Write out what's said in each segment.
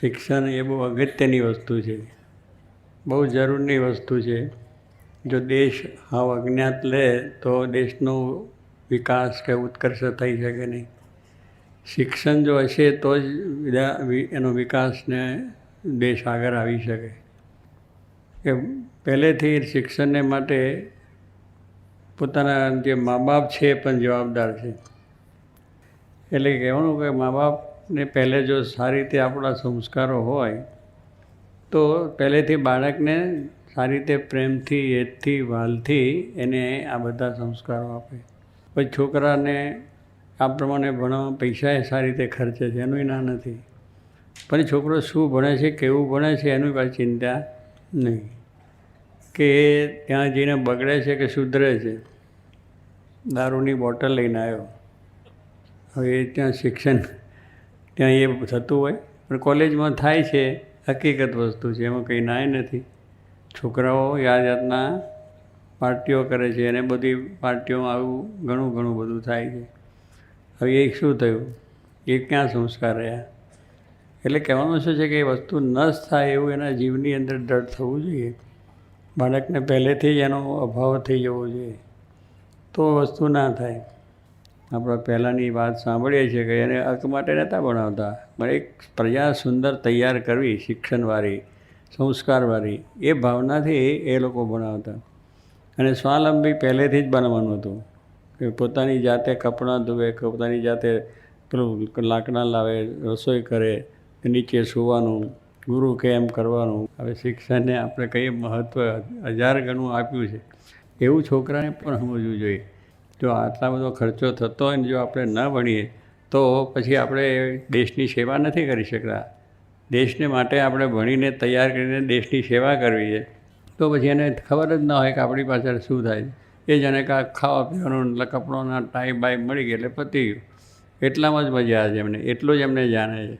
શિક્ષણ એ બહુ અગત્યની વસ્તુ છે. બહુ જરૂરની વસ્તુ છે. જો દેશ આવ અજ્ઞાત લે તો દેશનો વિકાસ કે ઉત્કર્ષ થઈ શકે નહીં. શિક્ષણ જો હશે તો જ એનો વિકાસને દેશ આગળ આવી શકે. કે પહેલેથી શિક્ષણને માટે પોતાના જે મા બાપ છે પણ જવાબદાર છે. એટલે કહેવાનું કે મા બાપને પહેલે જો સારી રીતે આપણા સંસ્કારો હોય, તો પહેલેથી બાળકને સારી રીતે પ્રેમથી એજથી વાલથી એને આ બધા સંસ્કારો આપે. પછી છોકરાને આ પ્રમાણે ભણવા પૈસા એ સારી રીતે ખર્ચે છે એનું ના નથી. પણ છોકરો શું ભણે છે, કેવું ભણે છે એનું કાંઈ ચિંતા નહીં. કે ત્યાં જઈને બગડે છે કે સુધરે છે. દારૂની બોટલ લઈને આવ્યો. હવે ત્યાં શિક્ષણ ત્યાં એ થતું હોય. પણ કોલેજમાં થાય છે, હકીકત વસ્તુ છે, એમાં કંઈ નાય નથી. છોકરાઓ આ જાતના પાર્ટીઓ કરે છે, અને બધી પાર્ટીઓમાં આવું ઘણું ઘણું બધું થાય છે. હવે એ શું થયું? એ ક્યાં સંસ્કાર રહ્યા? એટલે કહેવાનું શું છે કે એ વસ્તુ નશ થાય એવું એના જીવની અંદર દ્રઢ થવું જોઈએ. બાળકને પહેલેથી જ એનો અભાવ થઈ જવો જોઈએ. તો વસ્તુ ના થાય. આપણે પહેલાંની વાત સાંભળીએ છીએ કે એને અર્ક માટે નહોતા ભણાવતા, પણ એક પ્રજા સુંદર તૈયાર કરવી, શિક્ષણવાળી, સંસ્કારવાળી, એ ભાવનાથી એ લોકો ભણાવતા. અને સ્વાવલંબી પહેલેથી જ બનવાનું હતું કે પોતાની જાતે કપડાં ધોવે પોતાની જાતે પેલું લાકડા લાવે, રસોઈ કરે, નીચે સૂવાનું, ગુરુ કે એમ કરવાનું. હવે શિક્ષણને આપણે કંઈ મહત્ત્વ હજાર ગણું આપ્યું છે. એવું છોકરાને પણ સમજવું જોઈએ. જો આટલા બધો ખર્ચો થતો હોય ને જો આપણે ન ભણીએ, તો પછી આપણે દેશની સેવા નથી કરી શકતા. દેશને માટે આપણે ભણીને તૈયાર કરીને દેશની સેવા કરવી છે. તો પછી એને ખબર જ ના હોય કે આપણી પાછળ શું થાય એ જાણે કે આ ખાવા પીવાનું એટલે કપડાના ટાઈમ બાઈ મળી ગઈ એટલે પતી ગયું. એટલામાં જ મજા આવે છે એમને, એટલું જ એમને જાણે છે.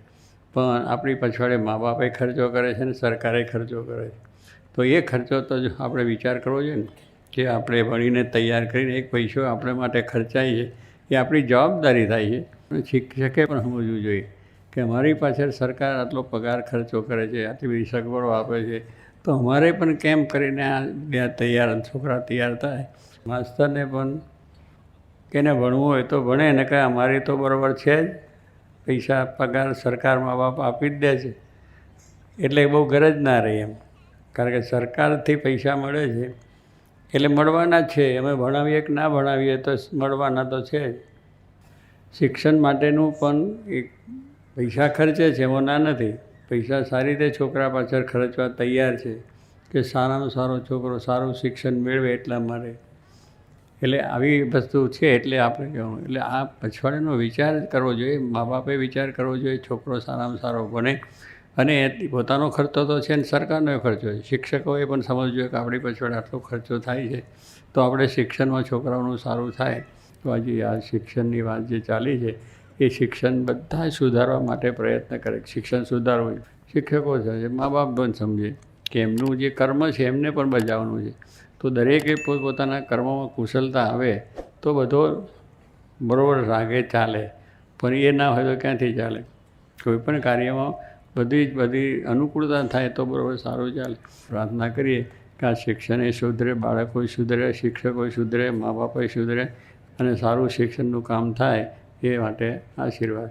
પણ આપણી પછવાડે મા બાપે ખર્ચો કરે છે ને સરકારે ખર્ચો કરે છે. તો એ ખર્ચો તો જો આપણે વિચાર કરવો જોઈએ ને. કે આપણે ભણીને તૈયાર કરીને એક પૈસો આપણે માટે ખર્ચાય છે, એ આપણી જવાબદારી થાય છે. શિક્ષકે પણ સમજવું જોઈએ કે અમારી પાછળ સરકાર આટલો પગાર ખર્ચો કરે છે, આટલી બધી સગવડો આપે છે, તો અમારે પણ કેમ કરીને આ બે તૈયાર છોકરા તૈયાર થાય? માસ્તરને પણ કેને ભણવું હોય તો ભણે ને કે અમારી તો બરાબર છે જ. પૈસા, પગાર સરકાર મા બાપ આપી જ દે છે. એટલે બહુ ગરજ ના રહી એમ. કારણ કે સરકારથી પૈસા મળે છે. એટલે મળવાના છે. અમે ભણાવીએ કે ના ભણાવીએ તો મળવાના તો છે જ. શિક્ષણ માટેનું પણ એક પૈસા ખર્ચે છે, એમાં ના નથી. પૈસા સારી રીતે છોકરા પાછળ ખર્ચવા તૈયાર છે કે સારામાં સારો છોકરો, સારું શિક્ષણ મેળવે એટલા માટે. એટલે આવી વસ્તુ છે એટલે આપણે કહેવાનું. એટલે આ પછવાડીનો વિચાર કરવો જોઈએ, મા બાપે વિચાર કરવો જોઈએ, છોકરો સારામાં સારો બને અને પોતાનો ખર્ચો તો છે ને સરકારનો ખર્ચો છે. શિક્ષકોએ પણ સમજવું કે આપણી પાછળ આટલો ખર્ચો થાય છે. તો આપણે શિક્ષણમાં છોકરાઓનું સારું થાય. તો આજે આ શિક્ષણની વાત જે ચાલી છે, એ શિક્ષણ બધા સુધારવા માટે પ્રયત્ન કરે. શિક્ષણ સુધારવું શિક્ષકો છે મા બાપ પણ સમજે કે એમનું જે કર્મ છે, એમને પણ બજાવવાનું છે. તો દરેકે પોતપોતાના કર્મમાં કુશળતા આવે તો બધો બરાબર રાગે ચાલે. પણ એ ના હોય તો ક્યાંથી ચાલે? કોઈ પણ કાર્યમાં બધી જ બધી અનુકૂળતા થાય તો બરાબર, સારું ચાલે. પ્રાર્થના કરીએ કે આ શિક્ષણ સુધરે, બાળકો સુધરે, શિક્ષકો સુધરે, મા બાપે સુધરે અને સારું શિક્ષણનું કામ થાય એ માટે આશીર્વાદ.